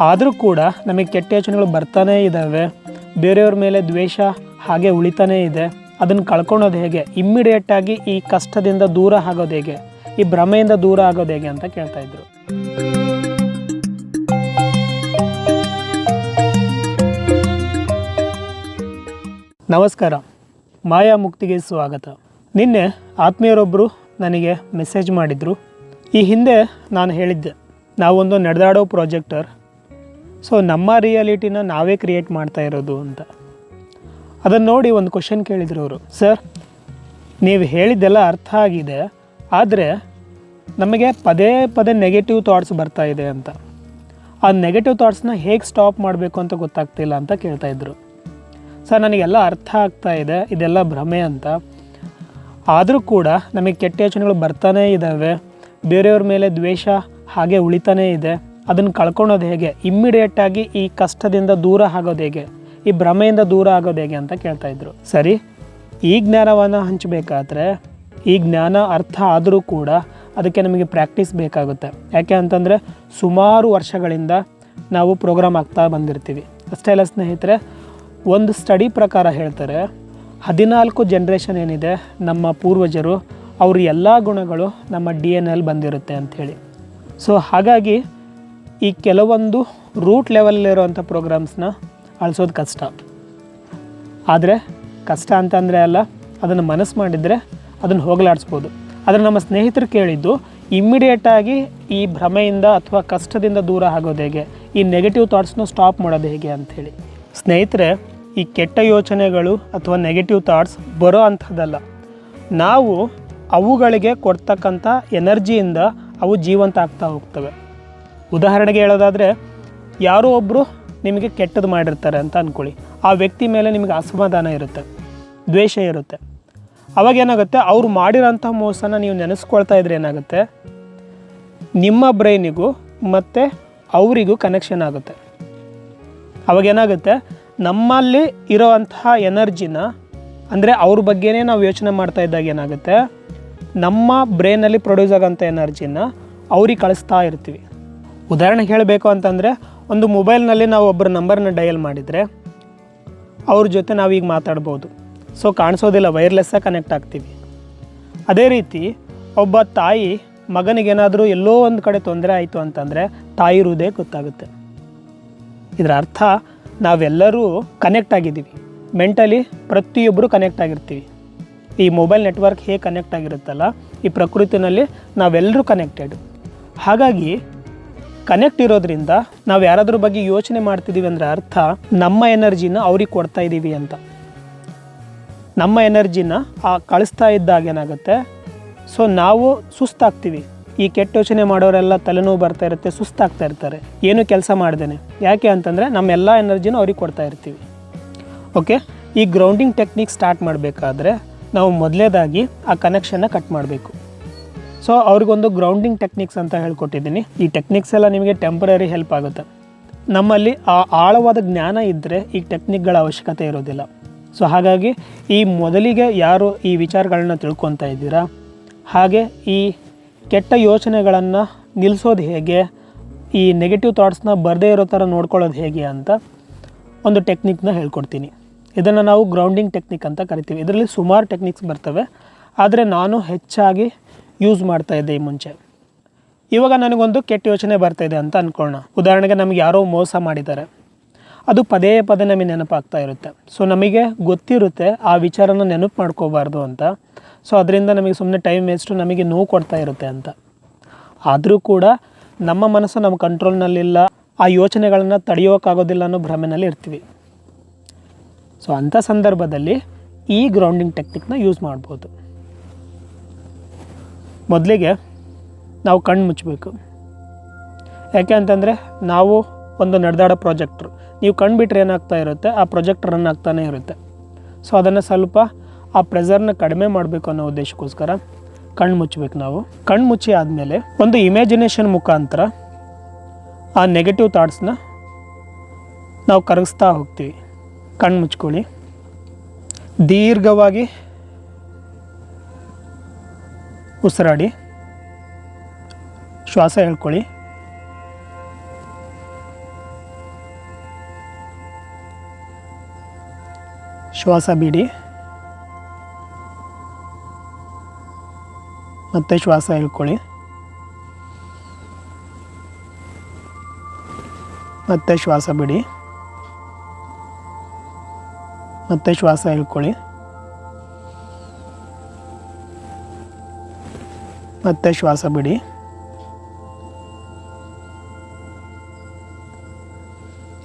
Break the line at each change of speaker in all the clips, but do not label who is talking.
ಆದರೂ ಕೂಡ ನಮಗೆ ಕೆಟ್ಟ ಯೋಚನೆಗಳು ಬರ್ತಾನೇ ಇದ್ದಾವೆ. ಬೇರೆಯವ್ರ ಮೇಲೆ ದ್ವೇಷ ಹಾಗೆ ಉಳಿತಾನೇ ಇದೆ. ಅದನ್ನು ಕಳ್ಕೊಳೋದು ಹೇಗೆ? ಇಮ್ಮಿಡಿಯೇಟಾಗಿ ಈ ಕಷ್ಟದಿಂದ ದೂರ ಆಗೋದು ಹೇಗೆ? ಈ ಭ್ರಮೆಯಿಂದ ದೂರ ಆಗೋದು ಹೇಗೆ ಅಂತ ಕೇಳ್ತಾ ಇದ್ರು. ನಮಸ್ಕಾರ. ಮಾಯಾ ಮುಕ್ತಿಗೆ ಸ್ವಾಗತ. ನಿನ್ನೆ ಆತ್ಮೀಯರೊಬ್ಬರು ನನಗೆ ಮೆಸೇಜ್ ಮಾಡಿದರು. ಈ ಹಿಂದೆ ನಾನು ಹೇಳಿದ್ದೆ, ನಾವೊಂದು ನಡೆದಾಡೋ ಪ್ರಾಜೆಕ್ಟರ್ ಸೊ ನಮ್ಮ ರಿಯಾಲಿಟಿನ ನಾವೇ ಕ್ರಿಯೇಟ್ ಮಾಡ್ತಾ ಇರೋದು ಅಂತ. ಅದನ್ನು ನೋಡಿ ಒಂದು ಕ್ವಶನ್ ಕೇಳಿದ್ರು ಅವರು. ಸರ್ ನೀವು ಹೇಳಿದ್ದೆಲ್ಲ ಅರ್ಥ ಆಗಿದೆ. ಆದರೆ ನಮಗೆ ಪದೇ ಪದೇ ನೆಗೆಟಿವ್ ಥಾಟ್ಸ್ ಬರ್ತಾ ಇದೆ ಅಂತ. ಆ ನೆಗೆಟಿವ್ ಥಾಟ್ಸ್ನ ಹೇಗೆ ಸ್ಟಾಪ್ ಮಾಡಬೇಕು ಅಂತ ಗೊತ್ತಾಗ್ತಿಲ್ಲ ಅಂತ ಕೇಳ್ತಾ ಇದ್ರು. ಸರ್ ನನಗೆಲ್ಲ ಅರ್ಥ ಆಗ್ತಾ ಇದೆ. ಇದೆಲ್ಲ ಭ್ರಮೆ ಅಂತ. ಆದರೂ ಕೂಡ ನಮಗೆ ಕೆಟ್ಟ ಯೋಚನೆಗಳು ಬರ್ತಾನೇ ಇದ್ದಾವೆ ಬೇರೆಯವ್ರ ಮೇಲೆ ದ್ವೇಷ ಹಾಗೆ ಉಳಿತಾನೇ ಇದೆ. ಅದನ್ನು ಕಳ್ಕೊಳೋದು ಹೇಗೆ? ಇಮ್ಮಿಡಿಯೇಟಾಗಿ ಈ ಕಷ್ಟದಿಂದ ದೂರ ಆಗೋದು ಹೇಗೆ? ಈ ಭ್ರಮೆಯಿಂದ ದೂರ ಆಗೋದು ಹೇಗೆ ಅಂತ ಕೇಳ್ತಾ ಇದ್ರು. ಸರಿ, ಈ ಜ್ಞಾನವನ್ನು ಹಂಚಬೇಕಾದ್ರೆ, ಈ ಜ್ಞಾನ ಅರ್ಥ ಆದರೂ ಕೂಡ ಅದಕ್ಕೆ ನಮಗೆ ಪ್ರಾಕ್ಟೀಸ್ ಬೇಕಾಗುತ್ತೆ. ಯಾಕೆ ಅಂತಂದರೆ, ಸುಮಾರು ವರ್ಷಗಳಿಂದ ನಾವು ಪ್ರೋಗ್ರಾಮ್ ಆಗ್ತಾ ಬಂದಿರ್ತೀವಿ. ಅಷ್ಟೇ ಅಲ್ಲ ಸ್ನೇಹಿತರೆ, ಒಂದು ಸ್ಟಡಿ ಪ್ರಕಾರ ಹೇಳ್ತಾರೆ, ಹದಿನಾಲ್ಕು ಜನ್ರೇಷನ್ ಏನಿದೆ, ನಮ್ಮ ಪೂರ್ವಜರು ಅವ್ರ ಎಲ್ಲ ಗುಣಗಳು ನಮ್ಮ ಡಿ ಎನ್ ಎಲ್ ಬಂದಿರುತ್ತೆ ಅಂಥೇಳಿ ಸೊ ಹಾಗಾಗಿ ಈ ಕೆಲವೊಂದು ರೂಟ್ ಲೆವೆಲಲ್ಲಿರುವಂಥ ಪ್ರೋಗ್ರಾಮ್ಸ್ನ ಅಳಿಸೋದು ಕಷ್ಟ. ಆದರೆ ಕಷ್ಟ ಅಂತಂದರೆ ಅಲ್ಲ, ಅದನ್ನು ಮನಸ್ಸು ಮಾಡಿದರೆ ಅದನ್ನು ಹೋಗಲಾಡಿಸ್ಬೋದು. ಆದರೆ ನಮ್ಮ ಸ್ನೇಹಿತರು ಕೇಳಿದ್ದು ಇಮ್ಮಿಡಿಯೇಟಾಗಿ ಈ ಭ್ರಮೆಯಿಂದ ಅಥವಾ ಕಷ್ಟದಿಂದ ದೂರ ಆಗೋದು ಹೇಗೆ? ಈ ನೆಗೆಟಿವ್ ಥಾಟ್ಸ್ನ ಸ್ಟಾಪ್ ಮಾಡೋದು ಹೇಗೆ ಅಂಥೇಳಿ ಸ್ನೇಹಿತರೆ, ಈ ಕೆಟ್ಟ ಯೋಚನೆಗಳು ಅಥವಾ ನೆಗೆಟಿವ್ ಥಾಟ್ಸ್ ಬರೋ ಅಂಥದ್ದಲ್ಲ. ನಾವು ಅವುಗಳಿಗೆ ಕೊಡ್ತಕ್ಕಂಥ ಎನರ್ಜಿಯಿಂದ ಅವು ಜೀವಂತ ಆಗ್ತಾ ಹೋಗ್ತವೆ. ಉದಾಹರಣೆಗೆ ಹೇಳೋದಾದರೆ, ಯಾರೋ ಒಬ್ಬರು ನಿಮಗೆ ಕೆಟ್ಟದ್ದು ಮಾಡಿರ್ತಾರೆ ಅಂತ ಅಂದ್ಕೊಳ್ಳಿ ಆ ವ್ಯಕ್ತಿ ಮೇಲೆ ನಿಮಗೆ ಅಸಮಾಧಾನ ಇರುತ್ತೆ, ದ್ವೇಷ ಇರುತ್ತೆ. ಅವಾಗ ಏನಾಗುತ್ತೆ? ಅವ್ರು ಮಾಡಿರೋಂಥ ಮೋಸನ ನೀವು ನೆನೆಸ್ಕೊಳ್ತಾ ಇದ್ರೆ ಏನಾಗುತ್ತೆ? ನಿಮ್ಮ ಬ್ರೈನಿಗೂ ಮತ್ತು ಅವರಿಗೂ ಕನೆಕ್ಷನ್ ಆಗುತ್ತೆ. ಅವಾಗ ಏನಾಗುತ್ತೆ? ನಮ್ಮಲ್ಲಿ ಇರೋವಂತಹ ಎನರ್ಜಿನ, ಅಂದರೆ ಅವ್ರ ಬಗ್ಗೆನೇ ನಾವು ಯೋಚನೆ ಮಾಡ್ತಾ ಇದ್ದಾಗ ಏನಾಗುತ್ತೆ? ನಮ್ಮ ಬ್ರೈನಲ್ಲಿ ಪ್ರೊಡ್ಯೂಸ್ ಆಗೋಂಥ ಎನರ್ಜಿನ ಅವ್ರಿಗೆ ಕಳಿಸ್ತಾ ಇರ್ತೀವಿ. ಉದಾಹರಣೆಗೆ ಹೇಳಬೇಕು ಅಂತಂದರೆ, ಒಂದು ಮೊಬೈಲ್ನಲ್ಲಿ ನಾವು ಒಬ್ಬರ ನಂಬರ್ನ ಡಯಲ್ ಮಾಡಿದರೆ, ಅವ್ರ ಜೊತೆ ನಾವೀಗ ಮಾತಾಡ್ಬೋದು. ಸೊ ಕಾಣಿಸೋದಿಲ್ಲ ವೈರ್ಲೆಸ್ಸಾಗಿ ಕನೆಕ್ಟ್ ಆಗ್ತೀವಿ. ಅದೇ ರೀತಿ, ಒಬ್ಬ ತಾಯಿ ಮಗನಿಗೇನಾದರೂ ಎಲ್ಲೋ ಒಂದು ಕಡೆ ತೊಂದರೆ ಆಯಿತು ಅಂತಂದರೆ, ತಾಯಿ ಇರುವುದೇ ಗೊತ್ತಾಗುತ್ತೆ. ಇದರ ಅರ್ಥ, ನಾವೆಲ್ಲರೂ ಕನೆಕ್ಟ್ ಆಗಿದ್ದೀವಿ. ಮೆಂಟಲಿ ಪ್ರತಿಯೊಬ್ಬರು ಕನೆಕ್ಟ್ ಆಗಿರ್ತೀವಿ. ಈ ಮೊಬೈಲ್ ನೆಟ್ವರ್ಕ್ ಹೇಗೆ ಕನೆಕ್ಟ್ ಆಗಿರುತ್ತಲ್ಲ, ಈ ಪ್ರಕೃತಿನಲ್ಲಿ ನಾವೆಲ್ಲರೂ ಕನೆಕ್ಟೆಡ್ ಹಾಗಾಗಿ ಕನೆಕ್ಟ್ ಇರೋದ್ರಿಂದ ನಾವು ಯಾರಾದ್ರ ಬಗ್ಗೆ ಯೋಚನೆ ಮಾಡ್ತಿದ್ದೀವಿ ಅಂದರೆ ಅರ್ಥ ನಮ್ಮ ಎನರ್ಜಿನ ಅವ್ರಿಗೆ ಕೊಡ್ತಾ ಇದ್ದೀವಿ ಅಂತ. ನಮ್ಮ ಎನರ್ಜಿನ ಆ ಕಳಿಸ್ತಾ ಇದ್ದಾಗ ಏನಾಗುತ್ತೆ? ಸೊ ನಾವು ಸುಸ್ತಾಗ್ತೀವಿ. ಈ ಕೆಟ್ಟ ಯೋಚನೆ ಮಾಡೋರೆಲ್ಲ ತಲೆನೋವು ಬರ್ತಾ ಇರುತ್ತೆ, ಸುಸ್ತಾಗ್ತಾ ಇರ್ತಾರೆ. ಏನು ಕೆಲಸ ಮಾಡ್ದೇನೆ? ಯಾಕೆ ಅಂತಂದರೆ ನಮ್ಮೆಲ್ಲ ಎನರ್ಜಿನ ಅವ್ರಿಗೆ ಕೊಡ್ತಾ ಇರ್ತೀವಿ. ಓಕೆ ಈ ಗ್ರೌಂಡಿಂಗ್ ಟೆಕ್ನಿಕ್ ಸ್ಟಾರ್ಟ್ ಮಾಡಬೇಕಾದ್ರೆ ನಾವು ಮೊದಲೇದಾಗಿ ಆ ಕನೆಕ್ಷನ್ನ ಕಟ್ ಮಾಡಬೇಕು. ಸೊ ಅವ್ರಿಗೊಂದು ಗ್ರೌಂಡಿಂಗ್ ಟೆಕ್ನಿಕ್ಸ್ ಅಂತ ಹೇಳ್ಕೊಟ್ಟಿದ್ದೀನಿ. ಈ ಟೆಕ್ನಿಕ್ಸ್ ಎಲ್ಲ ನಿಮಗೆ ಟೆಂಪರರಿ ಹೆಲ್ಪ್ ಆಗುತ್ತೆ. ನಮ್ಮಲ್ಲಿ ಆ ಆಳವಾದ ಜ್ಞಾನ ಇದ್ದರೆ ಈ ಟೆಕ್ನಿಕ್ಗಳ ಅವಶ್ಯಕತೆ ಇರೋದಿಲ್ಲ. ಸೊ ಹಾಗಾಗಿ ಈ ಮೊದಲಿಗೆ ಯಾರು ಈ ವಿಚಾರಗಳನ್ನ ತಿಳ್ಕೊತಾ ಇದ್ದೀರಾ? ಹಾಗೆ ಈ ಕೆಟ್ಟ ಯೋಚನೆಗಳನ್ನು ನಿಲ್ಲಿಸೋದು ಹೇಗೆ? ಈ ನೆಗೆಟಿವ್ ಥಾಟ್ಸ್ನ ಬರದೇ ಇರೋ ಥರ ನೋಡ್ಕೊಳ್ಳೋದು ಹೇಗೆ ಅಂತ ಒಂದು ಟೆಕ್ನಿಕ್ನ ಹೇಳ್ಕೊಡ್ತೀನಿ. ಇದನ್ನು ನಾವು ಗ್ರೌಂಡಿಂಗ್ ಟೆಕ್ನಿಕ್ ಅಂತ ಕರಿತೀವಿ. ಇದರಲ್ಲಿ ಸುಮಾರು ಟೆಕ್ನಿಕ್ಸ್ ಬರ್ತವೆ. ಆದರೆ ನಾನು ಹೆಚ್ಚಾಗಿ ಯೂಸ್ ಮಾಡ್ತಾ ಇದ್ದೆ ಈ ಮುಂಚೆ. ಇವಾಗ ನನಗೊಂದು ಕೆಟ್ಟ ಯೋಚನೆ ಬರ್ತಾ ಇದೆ ಅಂತ ಅಂದ್ಕೊಳ್ಳೋಣ ಉದಾಹರಣೆಗೆ ನಮಗೆ ಯಾರೋ ಮೋಸ ಮಾಡಿದ್ದಾರೆ. ಅದು ಪದೇ ಪದೇ ನಮಗೆ ನೆನಪಾಗ್ತಾ ಇರುತ್ತೆ. ಸೊ ನಮಗೆ ಗೊತ್ತಿರುತ್ತೆ ಆ ವಿಚಾರನ ನೆನಪು ಮಾಡ್ಕೋಬಾರ್ದು ಅಂತ. ಸೊ ಅದರಿಂದ ನಮಗೆ ಸುಮ್ಮನೆ ಟೈಮ್ ವೇಸ್ಟು ನಮಗೆ ನೋವು ಕೊಡ್ತಾ ಇರುತ್ತೆ ಅಂತ. ಆದರೂ ಕೂಡ ನಮ್ಮ ಮನಸ್ಸು ನಮ್ಮ ಕಂಟ್ರೋಲ್ನಲ್ಲಿಲ್ಲ ಆ ಯೋಚನೆಗಳನ್ನು ತಡೆಯೋಕ್ಕಾಗೋದಿಲ್ಲ ಅನ್ನೋ ಭ್ರಮೆನಲ್ಲಿ ಇರ್ತೀವಿ. ಸೊ ಅಂಥ ಸಂದರ್ಭದಲ್ಲಿ ಈ ಗ್ರೌಂಡಿಂಗ್ ಟೆಕ್ನಿಕ್ನ ಯೂಸ್ ಮಾಡ್ಬೋದು. ಮೊದಲಿಗೆ ನಾವು ಕಣ್ಣು ಮುಚ್ಚಬೇಕು. ಯಾಕೆ ಅಂತಂದರೆ ನಾವು ಒಂದು ನಡೆದಾಡೋ ಪ್ರಾಜೆಕ್ಟ್ರು. ನೀವು ಕಣ್ಣು ಬಿಟ್ಟರೆ ಏನಾಗ್ತಾ ಇರುತ್ತೆ? ಆ ಪ್ರೊಜೆಕ್ಟ್ ರನ್ ಆಗ್ತಾನೆ ಇರುತ್ತೆ. ಸೊ ಅದನ್ನು ಸ್ವಲ್ಪ ಆ ಪ್ರೆಸರ್ನ ಕಡಿಮೆ ಮಾಡಬೇಕು ಅನ್ನೋ ಉದ್ದೇಶಕ್ಕೋಸ್ಕರ ಕಣ್ಣು ಮುಚ್ಚಬೇಕು ನಾವು. ಕಣ್ಣು ಮುಚ್ಚಿ ಆದಮೇಲೆ ಒಂದು ಇಮ್ಯಾಜಿನೇಷನ್ ಮುಖಾಂತರ ಆ ನೆಗೆಟಿವ್ ಥಾಟ್ಸ್ನ ನಾವು ಕರಗಿಸ್ತಾ ಹೋಗ್ತೀವಿ. ಕಣ್ಣು ಮುಚ್ಕೊಳ್ಳಿ. ದೀರ್ಘವಾಗಿ उसी श्वास हेकोली श्वास बीड़ी मत श्वास हेकोली मत श्वास बीड़ी मत श्वास हेकोली ಮತ್ತೆ ಶ್ವಾಸ ಬಿಡಿ.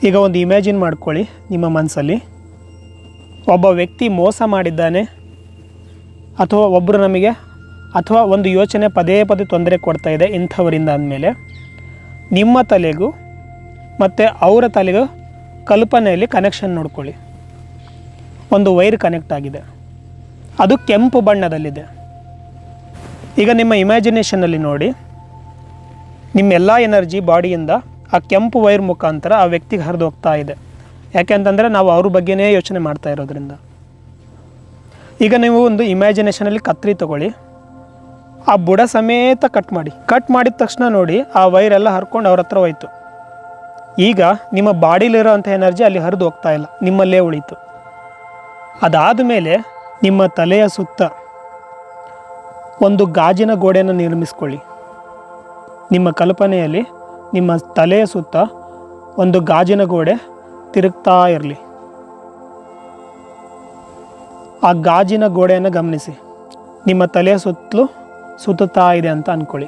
ಈಗ ಒಂದು ಇಮ್ಯಾಜಿನ್ ಮಾಡ್ಕೊಳ್ಳಿ ನಿಮ್ಮ ಮನಸ್ಸಲ್ಲಿ ಒಬ್ಬ ವ್ಯಕ್ತಿ ಮೋಸ ಮಾಡಿದ್ದಾನೆ ಅಥವಾ ಒಬ್ಬರು ನಮಗೆ ಅಥವಾ ಒಂದು ಯೋಚನೆ ಪದೇ ಪದೇ ತೊಂದರೆ ಕೊಡ್ತಾ ಇದೆ ಇಂಥವರಿಂದ ಅಂದಮೇಲೆ ನಿಮ್ಮ ತಲೆಗೂ ಮತ್ತು ಅವರ ತಲೆಗೂ ಕಲ್ಪನೆಯಲ್ಲಿ ಕನೆಕ್ಷನ್ ನೋಡ್ಕೊಳ್ಳಿ. ಒಂದು ವೈರ್ ಕನೆಕ್ಟ್ ಆಗಿದೆ. ಅದು ಕೆಂಪು ಬಣ್ಣದಲ್ಲಿದೆ. ಈಗ ನಿಮ್ಮ ಇಮ್ಯಾಜಿನೇಷನಲ್ಲಿ ನೋಡಿ. ನಿಮ್ಮೆಲ್ಲ ಎನರ್ಜಿ ಬಾಡಿಯಿಂದ ಆ ಕೆಂಪು ವೈರ್ ಮುಖಾಂತರ ಆ ವ್ಯಕ್ತಿಗೆ ಹರಿದು ಹೋಗ್ತಾ ಇದೆ. ಯಾಕೆಂತಂದರೆ ನಾವು ಅವ್ರ ಬಗ್ಗೆನೇ ಯೋಚನೆ ಮಾಡ್ತಾ ಇರೋದ್ರಿಂದ. ಈಗ ನೀವು ಒಂದು ಇಮ್ಯಾಜಿನೇಷನಲ್ಲಿ ಕತ್ರಿ ತಗೊಳ್ಳಿ. ಆ ಬುಡ ಸಮೇತ ಕಟ್ ಮಾಡಿ. ಕಟ್ ಮಾಡಿದ ತಕ್ಷಣ ನೋಡಿ ಆ ವೈರ್ ಎಲ್ಲ ಹರ್ಕೊಂಡು ಅವ್ರ ಹತ್ರ ಹೋಯ್ತು. ಈಗ ನಿಮ್ಮ ಬಾಡಿಲಿರೋ ಅಂಥ ಎನರ್ಜಿ ಅಲ್ಲಿ ಹರಿದು ಹೋಗ್ತಾ ಇಲ್ಲ. ನಿಮ್ಮಲ್ಲೇ ಉಳಿತು. ಅದಾದ ಮೇಲೆ ನಿಮ್ಮ ತಲೆಯ ಸುತ್ತ ಒಂದು ಗಾಜಿನ ಗೋಡೆಯನ್ನು ನಿರ್ಮಿಸಿಕೊಳ್ಳಿ. ನಿಮ್ಮ ಕಲ್ಪನೆಯಲ್ಲಿ ನಿಮ್ಮ ತಲೆಯ ಸುತ್ತ ಒಂದು ಗಾಜಿನ ಗೋಡೆ ತಿರುಗ್ತಾ ಇರಲಿ. ಆ ಗಾಜಿನ ಗೋಡೆಯನ್ನು ಗಮನಿಸಿ. ನಿಮ್ಮ ತಲೆಯ ಸುತ್ತಲೂ ಸುತ್ತುತ್ತಾ ಇದೆ ಅಂತ ಅಂದ್ಕೊಳ್ಳಿ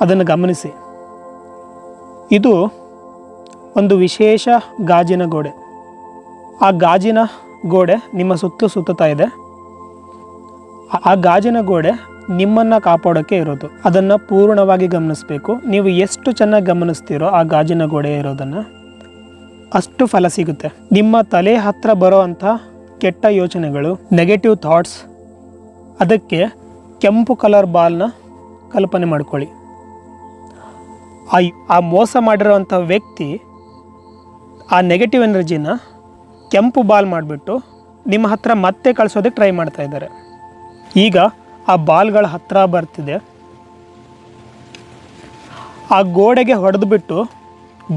ಅದನ್ನು ಗಮನಿಸಿ. ಇದು ಒಂದು ವಿಶೇಷ ಗಾಜಿನ ಗೋಡೆ. ಆ ಗಾಜಿನ ಗೋಡೆ ನಿಮ್ಮ ಸುತ್ತಲೂ ಸುತ್ತುತ್ತಾ ಇದೆ. ಆ- ಗಾಜಿನ ಗೋಡೆ ನಿಮ್ಮನ್ನು ಕಾಪಾಡೋಕ್ಕೆ ಇರೋದು. ಅದನ್ನು ಪೂರ್ಣವಾಗಿ ಗಮನಿಸಬೇಕು. ನೀವು ಎಷ್ಟು ಚೆನ್ನಾಗಿ ಗಮನಿಸ್ತೀರೋ ಆ ಗಾಜಿನ ಗೋಡೆ ಇರೋದನ್ನು ಅಷ್ಟು ಫಲ ಸಿಗುತ್ತೆ. ನಿಮ್ಮ ತಲೆ ಹತ್ರ ಬರೋ ಅಂಥ ಕೆಟ್ಟ ಯೋಚನೆಗಳು ನೆಗೆಟಿವ್ ಥಾಟ್ಸ್ ಅದಕ್ಕೆ ಕೆಂಪು ಕಲರ್ ಬಾಲ್ನ ಕಲ್ಪನೆ ಮಾಡ್ಕೊಳ್ಳಿ. ಆ ಆ ಮೋಸ ಮಾಡಿರೋವಂಥ ವ್ಯಕ್ತಿ ಆ ನೆಗೆಟಿವ್ ಎನರ್ಜಿನ ಕೆಂಪು ಬಾಲ್ ಮಾಡಿಬಿಟ್ಟು ನಿಮ್ಮ ಹತ್ರ ಮತ್ತೆ ಕಳಿಸೋದಕ್ಕೆ ಟ್ರೈ ಮಾಡ್ತಾ ಇದ್ದಾರೆ. ಈಗ ಆ ಬಾಲ್ಗಳ ಹತ್ತಿರ ಬರ್ತಿದೆ. ಆ ಗೋಡೆಗೆ ಹೊಡೆದುಬಿಟ್ಟು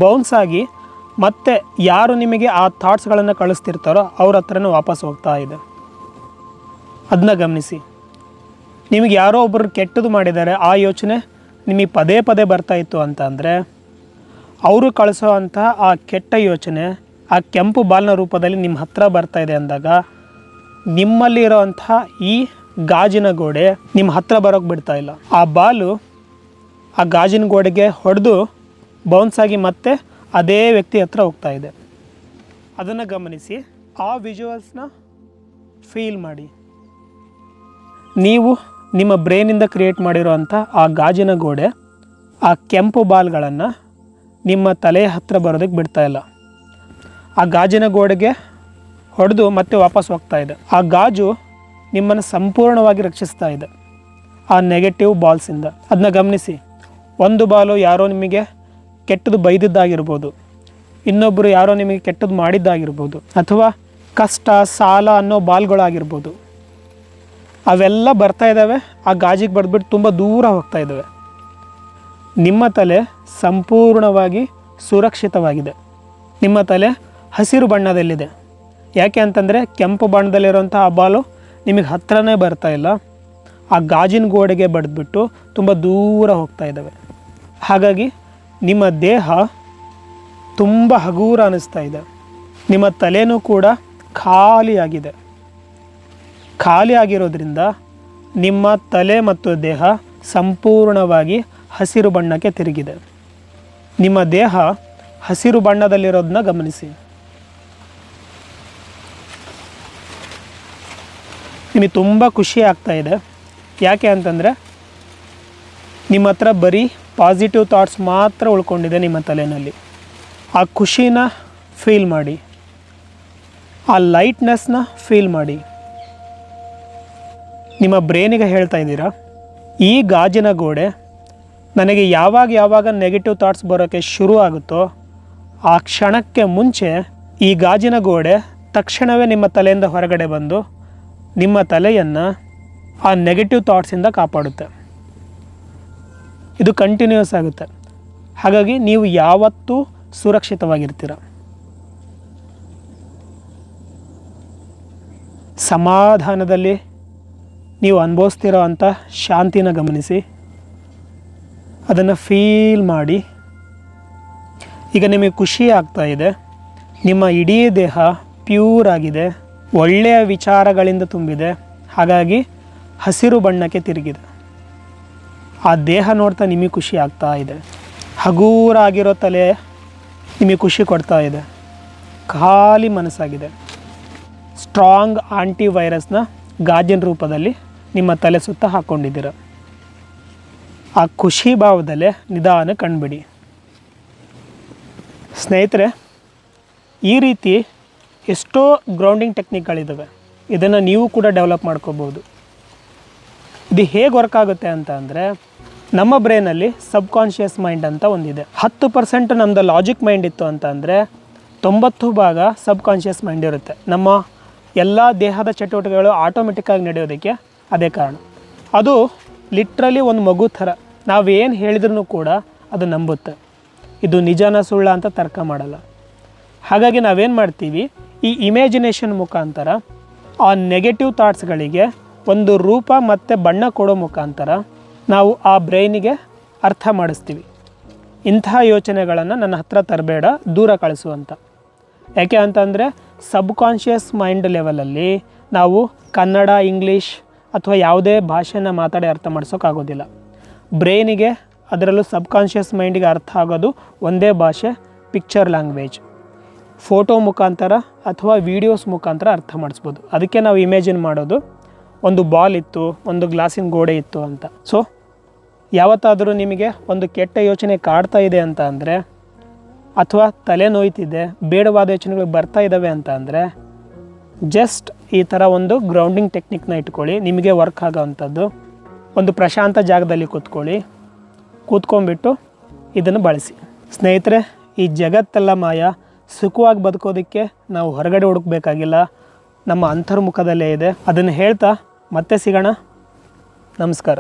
ಬೌನ್ಸ್ ಆಗಿ ಮತ್ತೆ ಯಾರು ನಿಮಗೆ ಆ ಥಾಟ್ಸ್ಗಳನ್ನು ಕಳಿಸ್ತಿರ್ತಾರೋ ಅವ್ರ ಹತ್ರನೇ ವಾಪಸ್ ಹೋಗ್ತಾ ಇದೆ. ಅದನ್ನ ಗಮನಿಸಿ. ನಿಮಗೆ ಯಾರೋ ಒಬ್ಬರು ಕೆಟ್ಟದು ಮಾಡಿದ್ದಾರೆ, ಆ ಯೋಚನೆ ನಿಮಗೆ ಪದೇ ಪದೇ ಬರ್ತಾ ಇತ್ತು ಅಂತ ಅಂದರೆ ಅವರು ಕಳಿಸೋ ಆ ಕೆಟ್ಟ ಯೋಚನೆ, ಆ ಕೆಂಪು ಬಾಲ್ನ ರೂಪದಲ್ಲಿ ನಿಮ್ಮ ಹತ್ತಿರ ಬರ್ತಾ ಇದೆ ಅಂದಾಗ ನಿಮ್ಮಲ್ಲಿರೋ ಇರೋವಂಥ ಈ ಗಾಜಿನ ಗೋಡೆ ನಿಮ್ಮ ಹತ್ರ ಬರೋಕೆ ಬಿಡ್ತಾ ಇಲ್ಲ. ಆ ಬಾಲು ಆ ಗಾಜಿನ ಗೋಡೆಗೆ ಹೊಡೆದು ಬೌನ್ಸ್ ಆಗಿ ಮತ್ತೆ ಅದೇ ವ್ಯಕ್ತಿ ಹತ್ರ ಹೋಗ್ತಾ ಇದೆ. ಅದನ್ನು ಗಮನಿಸಿ, ಆ ವಿಜುವಲ್ಸ್ನ ಫೀಲ್ ಮಾಡಿ. ನೀವು ನಿಮ್ಮ ಬ್ರೈನಿಂದ ಕ್ರಿಯೇಟ್ ಮಾಡಿರೋವಂಥ ಆ ಗಾಜಿನ ಗೋಡೆ, ಆ ಕೆಂಪು ಬಾಲ್ಗಳನ್ನು ನಿಮ್ಮ ತಲೆಯ ಹತ್ತಿರ ಬರೋದಕ್ಕೆ ಬಿಡ್ತಾ ಇಲ್ಲ. ಆ ಗಾಜಿನ ಗೋಡೆಗೆ ಹೊಡೆದು ಮತ್ತೆ ವಾಪಸ್ ಹೋಗ್ತಾ ಇದೆ. ಆ ಗಾಜು ನಿಮ್ಮನ್ನು ಸಂಪೂರ್ಣವಾಗಿ ರಕ್ಷಿಸ್ತಾ ಇದೆ. ಆ ನೆಗೆಟಿವ್ ಬಾಲ್ಸಿಂದ ಅದನ್ನ ಗಮನಿಸಿ. ಒಂದು ಬಾಲು ಯಾರೋ ನಿಮಗೆ ಕೆಟ್ಟದ್ದು ಬೈದಿದ್ದಾಗಿರ್ಬೋದು. ಇನ್ನೊಬ್ಬರು ಯಾರೋ ನಿಮಗೆ ಕೆಟ್ಟದ್ದು ಮಾಡಿದ್ದಾಗಿರ್ಬೋದು. ಅಥವಾ ಕಷ್ಟ, ಸಾಲ ಅನ್ನೋ ಬಾಲ್ಗಳಾಗಿರ್ಬೋದು. ಅವೆಲ್ಲ ಬರ್ತಾ ಇದ್ದಾವೆ ಆ ಗಾಜಿಗೆ ಬಡ್ದುಬಿಟ್ಟು ತುಂಬ ದೂರ ಹೋಗ್ತಾ ಇದ್ದಾವೆ ನಿಮ್ಮ ತಲೆ ಸಂಪೂರ್ಣವಾಗಿ ಸುರಕ್ಷಿತವಾಗಿದೆ. ನಿಮ್ಮ ತಲೆ ಹಸಿರು ಬಣ್ಣದಲ್ಲಿದೆ. ಯಾಕೆ ಅಂತಂದರೆ ಕೆಂಪು ಬಣ್ಣದಲ್ಲಿರುವಂಥ ಆ ಬಾಲು ನಿಮಗೆ ಹತ್ತಿರನೇ ಬರ್ತಾ ಇಲ್ಲ. ಆ ಗಾಜಿನ ಗೋಡೆಗೆ ಬಡಿದ್ಬಿಟ್ಟು ತುಂಬ ದೂರ ಹೋಗ್ತಾ ಇದ್ದಾವೆ. ಹಾಗಾಗಿ ನಿಮ್ಮ ದೇಹ ತುಂಬ ಹಗೂರ ಅನ್ನಿಸ್ತಾ ಇದೆ. ನಿಮ್ಮ ತಲೆನೂ ಕೂಡ ಖಾಲಿಯಾಗಿದೆ. ಖಾಲಿ ಆಗಿರೋದ್ರಿಂದ ನಿಮ್ಮ ತಲೆ ಮತ್ತು ದೇಹ ಸಂಪೂರ್ಣವಾಗಿ ಹಸಿರು ಬಣ್ಣಕ್ಕೆ ತಿರುಗಿದೆ. ನಿಮ್ಮ ದೇಹ ಹಸಿರು ಬಣ್ಣದಲ್ಲಿರೋದನ್ನ ಗಮನಿಸಿ. ನಿಮಗೆ ತುಂಬ ಖುಷಿ ಆಗ್ತಾ ಇದೆ. ಯಾಕೆ ಅಂತಂದರೆ ನಿಮ್ಮ ಹತ್ರ ಬರೀ ಪಾಸಿಟಿವ್ ಥಾಟ್ಸ್ ಮಾತ್ರ ಉಳ್ಕೊಂಡಿದೆ ನಿಮ್ಮ ತಲೆಯಲ್ಲಿ ಆ ಖುಷಿನ ಫೀಲ್ ಮಾಡಿ. ಆ ಲೈಟ್ನೆಸ್ನ ಫೀಲ್ ಮಾಡಿ. ನಿಮ್ಮ ಬ್ರೈನಿಗೆ ಹೇಳ್ತಾ ಇದ್ದೀರಾ? ಈ ಗಾಜಿನ ಗೋಡೆ ನನಗೆ ಯಾವಾಗ ಯಾವಾಗ ನೆಗೆಟಿವ್ ಥಾಟ್ಸ್ ಬರೋಕ್ಕೆ ಶುರು ಆಗುತ್ತೋ ಆ ಕ್ಷಣಕ್ಕೆ ಮುಂಚೆ ಈ ಗಾಜಿನ ಗೋಡೆ ತಕ್ಷಣವೇ ನಿಮ್ಮ ತಲೆಯಿಂದ ಹೊರಗಡೆ ಬಂದು ನಿಮ್ಮ ತಲೆಯನ್ನು ಆ ನೆಗೆಟಿವ್ ಥಾಟ್ಸಿಂದ ಕಾಪಾಡುತ್ತೆ. ಇದು ಕಂಟಿನ್ಯೂಸ್ ಆಗುತ್ತೆ. ಹಾಗಾಗಿ ನೀವು ಯಾವತ್ತೂ ಸುರಕ್ಷಿತವಾಗಿರ್ತೀರ. ಸಮಾಧಾನದಲ್ಲಿ ನೀವು ಅನುಭವಿಸ್ತಿರೋ ಅಂಥ ಶಾಂತಿನ ಗಮನಿಸಿ. ಅದನ್ನು ಫೀಲ್ ಮಾಡಿ. ಈಗ ನಿಮಗೆ ಖುಷಿ ಆಗ್ತಾ ಇದೆ. ನಿಮ್ಮ ಇಡೀ ದೇಹ ಪ್ಯೂರ್ ಆಗಿದೆ. ಒಳ್ಳೆಯ ವಿಚಾರಗಳಿಂದ ತುಂಬಿದೆ. ಹಾಗಾಗಿ ಹಸಿರು ಬಣ್ಣಕ್ಕೆ ತಿರುಗಿದೆ. ಆ ದೇಹ ನೋಡ್ತಾ ನಿಮಗೆ ಖುಷಿ ಆಗ್ತಾ ಇದೆ. ಹಗೂರಾಗಿರೋ ತಲೆ ನಿಮಗೆ ಖುಷಿ ಕೊಡ್ತಾ ಇದೆ. ಖಾಲಿ ಮನಸ್ಸಾಗಿದೆ. ಸ್ಟ್ರಾಂಗ್ ಆಂಟಿ ವೈರಸ್ನ ಗಾಜಿನ ರೂಪದಲ್ಲಿ ನಿಮ್ಮ ತಲೆ ಸುತ್ತ ಹಾಕ್ಕೊಂಡಿದ್ದೀರ ಆ ಖುಷಿ ಭಾವದಲ್ಲೇ ನಿಧಾನ ಕಂಡುಬಿಡಿ. ಸ್ನೇಹಿತರೆ, ಈ ರೀತಿ ಎಷ್ಟೋ ಗ್ರೌಂಡಿಂಗ್ ಟೆಕ್ನಿಕ್ಗಳಿದ್ದಾವೆ ಇದನ್ನು ನೀವು ಕೂಡ ಡೆವಲಪ್ ಮಾಡ್ಕೋಬೋದು ಇದು ಹೇಗೆ ವರ್ಕ್ ಆಗುತ್ತೆ ಅಂತ ಅಂದರೆ, ನಮ್ಮ ಬ್ರೈನಲ್ಲಿ ಸಬ್ ಕಾನ್ಷಿಯಸ್ ಮೈಂಡ್ ಅಂತ ಒಂದಿದೆ. ಹತ್ತು ಪರ್ಸೆಂಟ್ ನಮ್ಮದು ಲಾಜಿಕ್ ಮೈಂಡ್ ಇತ್ತು ಅಂತ ಅಂದರೆ, ತೊಂಬತ್ತು ಭಾಗ ಸಬ್ ಕಾನ್ಷಿಯಸ್ ಮೈಂಡ್ ಇರುತ್ತೆ. ನಮ್ಮ ಎಲ್ಲ ದೇಹದ ಚಟುವಟಿಕೆಗಳು ಆಟೋಮೆಟಿಕ್ಕಾಗಿ ನಡೆಯೋದಕ್ಕೆ ಅದೇ ಕಾರಣ. ಅದು ಲಿಟ್ರಲಿ ಒಂದು ಮಗು ಥರ. ನಾವೇನು ಹೇಳಿದ್ರೂ ಕೂಡ ಅದು ನಂಬುತ್ತೆ. ಇದು ನಿಜನ ಸುಳ್ಳ ಅಂತ ತರ್ಕ ಮಾಡಲ್ಲ. ಹಾಗಾಗಿ ನಾವೇನು ಮಾಡ್ತೀವಿ ಈ ಇಮ್ಯಾಜಿನೇಷನ್ ಮುಖಾಂತರ ಆ ನೆಗೆಟಿವ್ ಥಾಟ್ಸ್ಗಳಿಗೆ ಒಂದು ರೂಪ ಮತ್ತು ಬಣ್ಣ ಕೊಡೋ ಮುಖಾಂತರ ನಾವು ಆ ಬ್ರೈನಿಗೆ ಅರ್ಥ ಮಾಡಿಸ್ತೀವಿ. ಇಂತಹ ಯೋಚನೆಗಳನ್ನು ನನ್ನ ಹತ್ರ ತರಬೇಡ, ದೂರ ಕಳಿಸು ಅಂತ. ಯಾಕೆ ಅಂತಂದರೆ ಸಬ್ಕಾನ್ಷಿಯಸ್ ಮೈಂಡ್ ಲೆವೆಲಲ್ಲಿ ನಾವು ಕನ್ನಡ, ಇಂಗ್ಲೀಷ್ ಅಥವಾ ಯಾವುದೇ ಭಾಷೆನ ಮಾತಾಡಿ ಅರ್ಥ ಮಾಡಿಸೋಕ್ಕಾಗೋದಿಲ್ಲ ಬ್ರೈನಿಗೆ ಅದರಲ್ಲೂ ಸಬ್ಕಾನ್ಷಿಯಸ್ ಮೈಂಡಿಗೆ ಅರ್ಥ ಆಗೋದು ಒಂದೇ ಭಾಷೆ ಪಿಕ್ಚರ್ ಲ್ಯಾಂಗ್ವೇಜ್ ಫೋಟೋ ಮುಖಾಂತರ ಅಥವಾ ವೀಡಿಯೋಸ್ ಮುಖಾಂತರ ಅರ್ಥ ಮಾಡಿಸ್ಬೋದು. ಅದಕ್ಕೆ ನಾವು ಇಮೇಜಿನ್ ಮಾಡೋದು, ಒಂದು ಬಾಲ್ ಇತ್ತು, ಒಂದು ಗ್ಲಾಸಿನ ಗೋಡೆ ಇತ್ತು ಅಂತ. ಸೊ ಯಾವತ್ತಾದರೂ ನಿಮಗೆ ಒಂದು ಕೆಟ್ಟ ಯೋಚನೆ ಕಾಡ್ತಾ ಇದೆ ಅಂತ ಅಂದರೆ, ಅಥವಾ ತಲೆ ನೋಯ್ತಿದೆ, ಬೇಡವಾದ ಯೋಚನೆಗಳು ಬರ್ತಾ ಇದ್ದಾವೆ ಅಂತ ಅಂದರೆ ಜಸ್ಟ್ ಈ ಥರ ಒಂದು ಗ್ರೌಂಡಿಂಗ್ ಟೆಕ್ನಿಕ್ನ ಇಟ್ಕೊಳ್ಳಿ. ನಿಮಗೆ ವರ್ಕ್ ಆಗೋವಂಥದ್ದು. ಒಂದು ಪ್ರಶಾಂತ ಜಾಗದಲ್ಲಿ ಕೂತ್ಕೊಳ್ಳಿ. ಕೂತ್ಕೊಂಡ್ಬಿಟ್ಟು ಇದನ್ನು ಬಳಸಿ. ಸ್ನೇಹಿತರೆ, ಈ ಜಗತ್ತೆಲ್ಲ ಮಾಯ. ಸುಖವಾಗಿ ಬದುಕೋದಕ್ಕೆ ನಾವು ಹೊರಗಡೆ ಹುಡುಕ್ಬೇಕಾಗಿಲ್ಲ. ನಮ್ಮ ಅಂತರ್ಮುಖದಲ್ಲೇ ಇದೆ. ಅದನ್ನು ಹೇಳ್ತಾ ಮತ್ತೆ ಸಿಗೋಣ. ನಮಸ್ಕಾರ.